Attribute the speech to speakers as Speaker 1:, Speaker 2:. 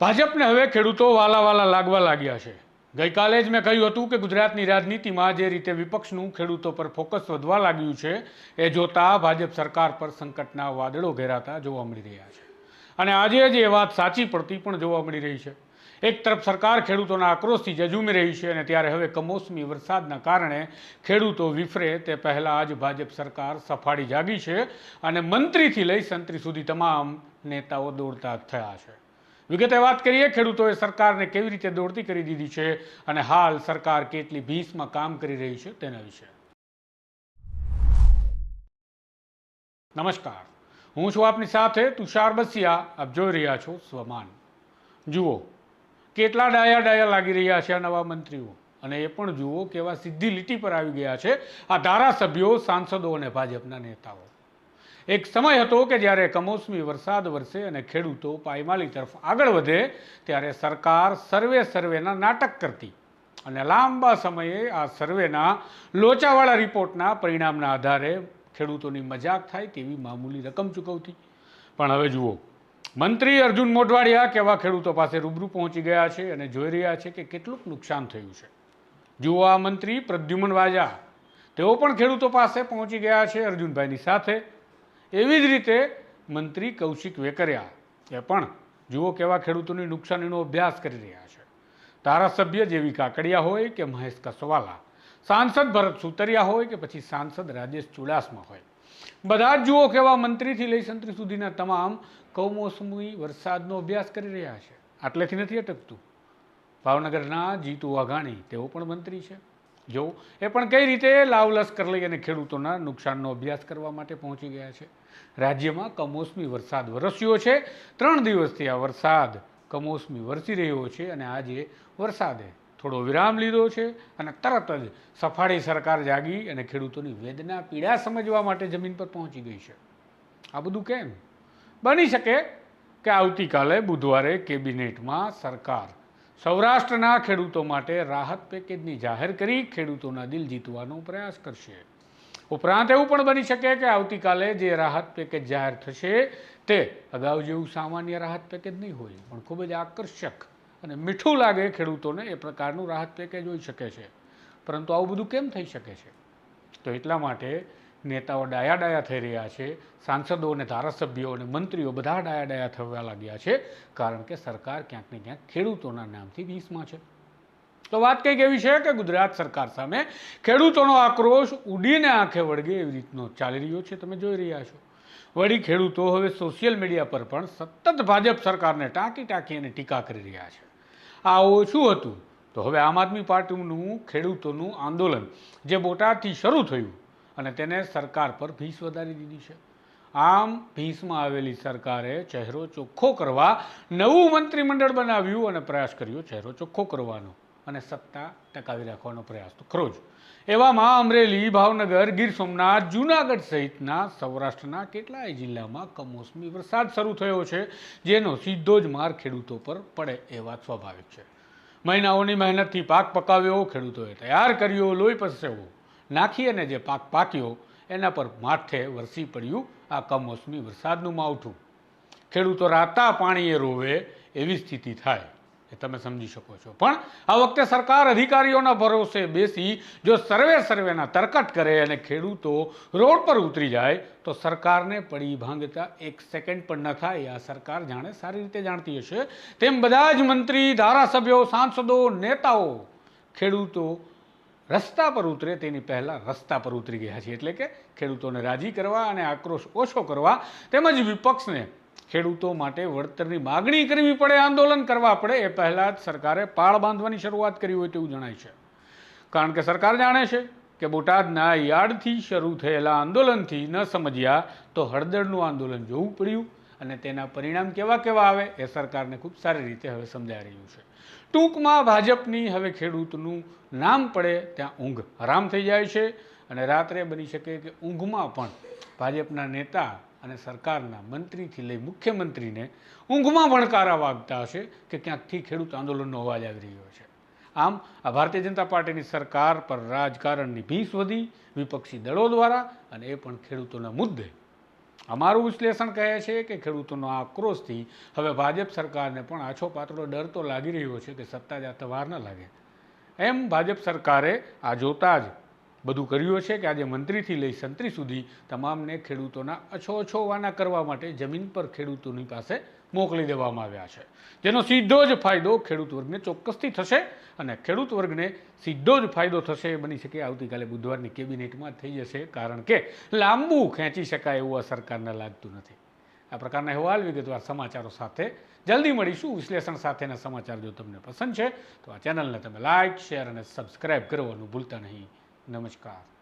Speaker 1: ભાજપને હવે ખેડૂતો વાલા વાલા લાગવા લાગ્યા છે. ગઈકાલે જ મેં કહ્યું હતું કે ગુજરાતની રાજનીતિમાં જે રીતે વિપક્ષનું ખેડૂતો પર ફોકસ વધવા લાગ્યું છે, એ જોતા ભાજપ સરકાર પર સંકટના વાદળો ઘેરાતા જોવા મળી રહ્યા છે. અને આજે જ એ વાત સાચી પડતી પણ જોવા મળી રહી છે. એક તરફ સરકાર ખેડૂતોના આક્રોશથી જજુમી રહી છે અને ત્યારે હવે કમોસમી વરસાદના કારણે ખેડૂતો વિફરે તે પહેલાં આજ ભાજપ સરકાર સફાળી જાગી છે અને મંત્રીથી લઈ સંત્રી સુધી તમામ નેતાઓ દોડતા થયા છે. વિગતે વાત કરીએ, ખેડૂતોએ સરકારને કેવી રીતે દોડતી કરી દીધી છે અને હાલ સરકાર કેટલી ભીસમાં કામ કરી રહી છે તેના વિશે. નમસ્કાર. હું છું આપની સાથે તુષાર બસિયા. આપ જોઈ રહ્યા છો સ્વમાન. જુઓ, કેટલા ડાયા ડાયા લાગી રહ્યા છે આ નવા મંત્રીઓ. અને એ પણ જુઓ કેવા સીધી લીટી પર આવી ગયા છે આ ધારાસભ્યો, સાંસદો અને ભાજપના નેતાઓ. એક સમય હતો કે જ્યારે કમોસમી વરસાદ વરસે અને ખેડૂતો પાયમાલી તરફ આગળ વધે, ત્યારે સરકાર સર્વે સર્વેના નાટક કરતી. અને લાંબા સમયે આ સર્વેના લોચાવાળા રિપોર્ટના પરિણામના આધારે ખેડૂતોની મજાક થાય તેવી મામૂલી રકમ ચૂકવતી. પણ હવે જુઓ, મંત્રી અર્જુન મોઢવાડિયા કેવા ખેડૂતો પાસે રૂબરૂ પહોંચી ગયા છે અને જોઈ રહ્યા છે કે કેટલુંક નુકસાન થયું છે. જુઓ આ મંત્રી પ્રદ્યુમન વાજા. તેઓ પણ ખેડૂતો પાસે પહોંચી ગયા છે અર્જુનભાઈની સાથે. એવી જ રીતે મંત્રી કૌશિક વેકરિયા એ પણ જુઓ કેવા ખેડૂતોની નુકસાનીનો અભ્યાસ કરી રહ્યા છે. ધારાસભ્ય જેવી કાકડિયા હોય કે મહેશ કસવાલા, સાંસદ ભરત સુતરિયા હોય કે પછી સાંસદ રાજેશ ચુડાસમા હોય. બધા જ જુઓ કેવા મંત્રીથી લઈ સંત્રી સુધીના તમામ કૌમોસમી વરસાદનો અભ્યાસ કરી રહ્યા છે. આટલેથી નથી અટકતું. ભાવનગરના જીતુ વાઘાણી, તેઓ પણ મંત્રી છે. જો એ પણ કઈ રીતે લાવલશ્કર લઈ અને ખેડૂતોના નુકસાનનો અભ્યાસ કરવા માટે પહોંચી ગયા છે? રાજ્યમાં કમોસમી વરસાદ વરસ્યો છે. ત્રણ દિવસથી આ વરસાદ કમોસમી વરસી રહ્યો છે અને આજે વરસાદે થોડો વિરામ લીધો છે અને તરત જ સફાળી સરકાર જાગી અને ખેડૂતોની વેદના, પીડા સમજવા માટે જમીન પર પહોંચી ગઈ છે. આ બધું કેમ? બની શકે કે આવતીકાલે બુધવારે કેબિનેટમાં સરકાર સૌરાષ્ટ્રના ખેડૂતો માટે રાહત પેકેજની જાહેર કરી ખેડૂતોના દિલ જીતવાનો પ્રયાસ કરશે. ઉપરાંત એવું પણ બની શકે કે આવતીકાલે જે રાહત પેકેજ જાહેર થશે તે અગાઉ જેવું સામાન્ય રાહત પેકેજ નહીં હોય, પણ ખૂબ જ આકર્ષક અને મીઠું લાગે ખેડૂતોને એ પ્રકારનું રાહત પેકેજ હોઈ શકે છે. પરંતુ આવું બધું કેમ થઈ શકે છે? તો એટલા માટે નેતાઓ ડાયા ડાયા થઈ રહ્યા છે, સાંસદો અને ધારાસભ્યો અને મંત્રીઓ બધા ડાયા ડાયા થવા લાગ્યા છે, કારણ કે સરકાર ક્યાંક ને ક્યાંક ખેડૂતોના નામથી વીસમાં છે. તો વાત કંઈક એવી છે કે ગુજરાત સરકાર સામે ખેડૂતોનો આક્રોશ ઉડીને આંખે વળગે એવી રીતનો ચાલી રહ્યો છે, તમે જોઈ રહ્યા છો. વળી ખેડૂતો હવે સોશિયલ મીડિયા પર પણ સતત ભાજપ સરકારને ટાંકી ટાંકી અને ટીકા કરી રહ્યા છે. આ ઓછું હતું. તો હવે આમ આદમી પાર્ટીનું ખેડૂતોનું આંદોલન, જે બોટાદથી શરૂ થયું અને તેને સરકાર પર ભીંસ વધારી દીધી છે. આમ ભીંસમાં આવેલી સરકારે ચહેરો ચોખ્ખો કરવા નવું મંત્રીમંડળ બનાવ્યું અને પ્રયાસ કર્યો ચહેરો ચોખ્ખો કરવાનો અને સત્તા ટકાવી રાખવાનો પ્રયાસ તો ખરો જ. એવામાં અમરેલી, ભાવનગર, ગીર સોમનાથ, જૂનાગઢ સહિતના સૌરાષ્ટ્રના કેટલાય જિલ્લામાં કમોસમી વરસાદ શરૂ થયો છે, જેનો સીધો જ માર ખેડૂતો પર પડે એ વાત સ્વાભાવિક છે. મહિનાઓની મહેનતથી પાક પકાવ્યો, ખેડૂતોએ તૈયાર કર્યો, લોહી પરસેવો નાખી અને જે પાક પાક્યો, એના પર માથે વરસી પડ્યું આ કમોસમી વરસાદનું માવઠું. ખેડૂતો રાતા પાણીએ રોવે એવી સ્થિતિ થાય, એ તમે સમજી શકો છો. પણ આ વખતે સરકાર અધિકારીઓના ભરોસે બેસી જો સર્વે સર્વેના તરકટ કરે અને ખેડૂતો રોડ પર ઉતરી જાય, તો સરકારને પડી ભાંગતા એક સેકન્ડ પણ ન થાય. આ સરકાર જાણે સારી રીતે જાણતી હશે. તેમ બધા જ મંત્રી, ધારાસભ્યો, સાંસદો, નેતાઓ ખેડૂતો રસ્તા પર ઉતરે, તેની પહેલાં રસ્તા પર ઉતરી ગયા છે એટલે કે ખેડૂતોને રાજી કરવા અને આક્રોશ ઓછો કરવા તેમજ વિપક્ષને ખેડૂતો માટે વળતરની માગણી કરવી પડે, આંદોલન કરવા પડે. એ પહેલાં જ સરકારે પાળ બાંધવાની શરૂઆત કરી હોય તેવું જણાય છે. કારણ કે સરકાર જાણે છે કે બોટાદના યાર્ડથી શરૂ થયેલા આંદોલનથી ન સમજ્યા તો હળદરનું આંદોલન જોવું પડ્યું. અને તેના પરિણામ કેવા કેવા આવે એ સરકારને ખૂબ સારી રીતે હવે સમજાઈ રહ્યું છે. ટૂંકમાં ભાજપની હવે ખેડૂતનું નામ પડે ત્યાં ઊંઘ હરામ થઈ જાય છે અને રાત્રે બની શકે કે ઊંઘમાં પણ ભાજપના નેતા અને સરકારના મંત્રીથી લઈ મુખ્યમંત્રીને ઊંઘમાં વણકારા વાગતા હશે કે ક્યાંકથી ખેડૂત આંદોલનનો અવાજ આવી રહ્યો છે. આમ, આ ભારતીય જનતા પાર્ટીની સરકાર પર રાજકારણની ભીસ વધી, વિપક્ષી દળો દ્વારા અને એ પણ ખેડૂતોના મુદ્દે અમારું વિશ્લેષણ કહે છે કે ખેડૂતોનો આક્રોશથી હવે ભાજપ સરકારને પણ આછો પાતળો ડર તો લાગી રહ્યો છે કે સત્તા જાતે વાર ન લાગે. એમ ભાજપ સરકારે આ જોતા જ બધું કર્યું છે કે આજે મંત્રીથી લઈ સંત્રી સુધી તમામને ખેડૂતોના અછો અછોવાના કરવા માટે જમીન પર ખેડૂતોની પાસે મોકલી દેવામાં આવ્યા છે. જેનો સીધો જ ફાયદો ખેડૂત વર્ગને ચોક્કસથી થશે અને ખેડૂત વર્ગને સીધો જ ફાયદો થશે એ બની શકે આવતીકાલે બુધવારની કેબિનેટમાં થઈ જશે, કારણ કે લાંબુ ખેંચી શકાય એવું આ સરકારને લાગતું નથી. આ પ્રકારના અહેવાલ વિગતવાર સમાચારો સાથે જલ્દી મળીશું. વિશ્લેષણ સાથેના સમાચાર જો તમને પસંદ છે, તો આ ચેનલને તમે લાઇક શેર અને સબસ્ક્રાઇબ કરવાનું ભૂલતા નહીં. નમસ્કાર.